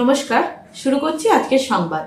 নমস্কার, শুরু করছি আজকের সংবাদ।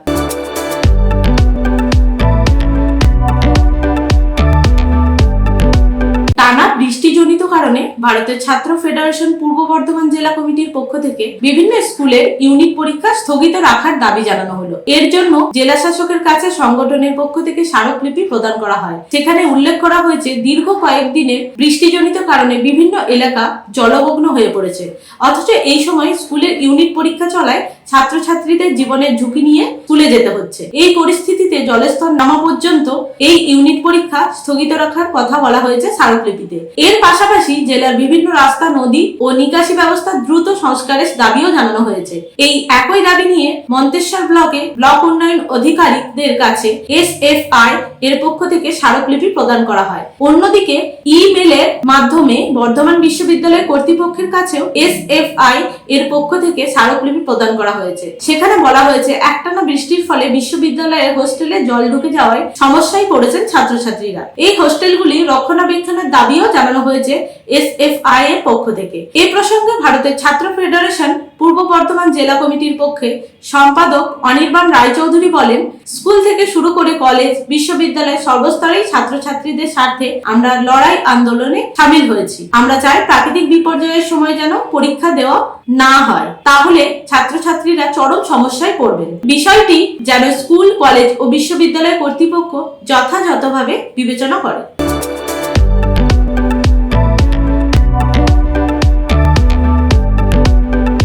টানা বৃষ্টিজনিত কারণে ভারতের ছাত্র ফেডারেশন পূর্ব বর্ধমান জেলা কমিটির পক্ষ থেকে বিভিন্ন স্কুলের ইউনিট পরীক্ষা স্থগিত রাখার দাবি জানানো হলো। এর জন্য জেলা শাসকের কাছে সংগঠনের পক্ষ থেকে স্মারকলিপি প্রদান করা হয়। সেখানে উল্লেখ করা হয়েছে, দীর্ঘ কয়েকদিনের বৃষ্টিজনিত কারণে বিভিন্ন এলাকা জলমগ্ন হয়ে পড়েছে। অথচ এই সময় স্কুলের ইউনিট পরীক্ষা চলায় ছাত্রছাত্রীদের জীবনের ঝুঁকি নিয়ে তুলে যেতে হচ্ছে। এই পরিস্থিতিতে জলস্তর নামা পর্যন্ত এই ইউনিট পরীক্ষা স্থগিত রাখার কথা বলা হয়েছে স্মারকলিপিতে। এর পাশাপাশি জেলার বিভিন্ন রাস্তা, নদী ও নিকাশি ব্যবস্থা দ্রুত সংস্কারের দাবিও জানানো হয়েছে। এই একই দাবি নিয়ে মন্তেশ্বর ব্লকে ব্লক উন্নয়ন আধিকারিকদের কাছে এস এফ আই এর পক্ষ থেকে স্মারকলিপি প্রদান করা হয়। অন্যদিকে ইমেলের মাধ্যমে বর্ধমান বিশ্ববিদ্যালয় কর্তৃপক্ষের কাছেও এস এফ আই এর পক্ষ থেকে স্মারকলিপি প্রদান করা হয়েছে। সেখানে বলা হয়েছে, একটানা বৃষ্টির ফলে বিশ্ববিদ্যালয়ের হোস্টেলে জল ঢুকে যাওয়ায় সমস্যায় পড়েছেন ছাত্রছাত্রীরা। এই হোস্টেলগুলি রক্ষণাবেক্ষণের দাবিও জানানো হয়েছে এস এফ আই এর পক্ষ থেকে। এ প্রসঙ্গে ভারতের ছাত্র ফেডারেশন পূর্ব বর্ধমান জেলা কমিটির পক্ষে সম্পাদক অনির্বাণ রায়চৌধুরী বলেন, স্কুল থেকে শুরু করে কলেজ, বিশ্ববিদ্যালয় সর্বস্তরেই ছাত্রছাত্রীদের স্বার্থে আমরা লড়াই আন্দোলনে সামিল হয়েছি। আমরা চাই প্রাকৃতিক বিপর্যয়ের সময় যেন পরীক্ষা দেওয়া না হয়। তাহলে ছাত্রছাত্রীরা চরম সমস্যায় পড়বেন। বিষয়টি যেন স্কুল, কলেজ ও বিশ্ববিদ্যালয় কর্তৃপক্ষ যথাযথভাবে বিবেচনা করে।